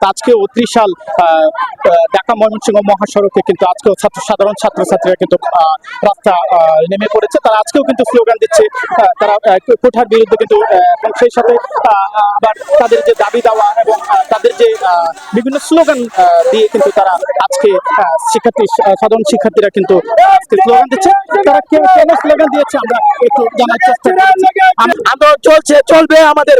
আজকে ত্রিশাল ঢাকা ময়মনসিংহ মহাসড়কে কিন্তু আজকেও ছাত্র সাধারণ ছাত্রছাত্রীরা কিন্তু রাস্তা নেমে পড়েছে। তারা আজকেও কিন্তু স্লোগান দিচ্ছে তারা কোঠার বিরুদ্ধে কিন্তু এবং সেই সাথে আবার তাদের যে দাবি দেওয়া এবং তাদের যে বিভিন্ন স্লোগান দিয়ে কিন্তু তারা আজকে শিক্ষার্থী সাধারণ শিক্ষার্থীরা কিন্তু স্লোগান দিচ্ছে। তারা কেউ কেন স্লোগান দিয়েছে আমরা একটু জানার চেষ্টা করছি। আন্দোলন চলছে, চলবে আমাদের।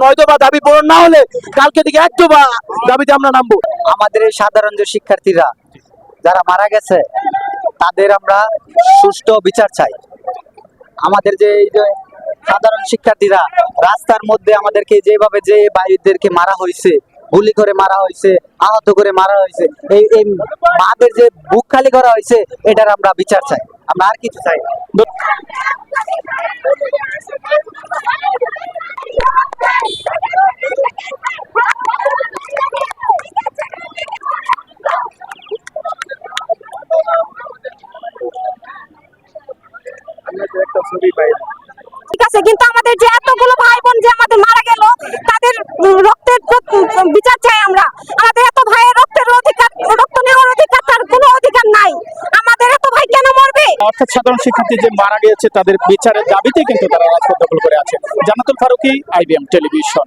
নয়তো বা দাবি পূরণ না হলে কালকে দিকে একটু বা দাবিতে আমরা নামবো। আমাদের এই সাধারণ যে শিক্ষার্থীরা যারা মারা গেছে, তাদের আমরা সুষ্ঠু বিচার চাই। আমাদের যে এই যে সাধারণ শিক্ষার্থীরা রাস্তার মধ্যে আমাদেরকে যেভাবে যে ভাইদেরকে মারা হয়েছে, গুলি করে মারা হয়েছে, আহত করে মারা হয়েছে, এই এই মাদের যে বুক খালি করা হয়েছে, এটার আমরা বিচার চাই। আমরা আর কিছু চাই ঠিক আছে কিন্তু আমাদের যে এতগুলো ভাই বোন যে আমাদের মারা গেল তাদের রক্তের বিচার চাই আমরা। আমাদের এত ভাইয়ের রক্তের অধিকার রক্ত নেওয়ার অধিকার তার কোনো অধিকার নাই। আমাদের এত ভাই কেন মরবে? অর্থাৎ সাধারণ শিক্ষার্থী যে মারা গিয়েছে তাদের বিচারের দাবিতে কিন্তু তারা রাজপথ দখল করে আছে। Jannatul Faruki IBM television.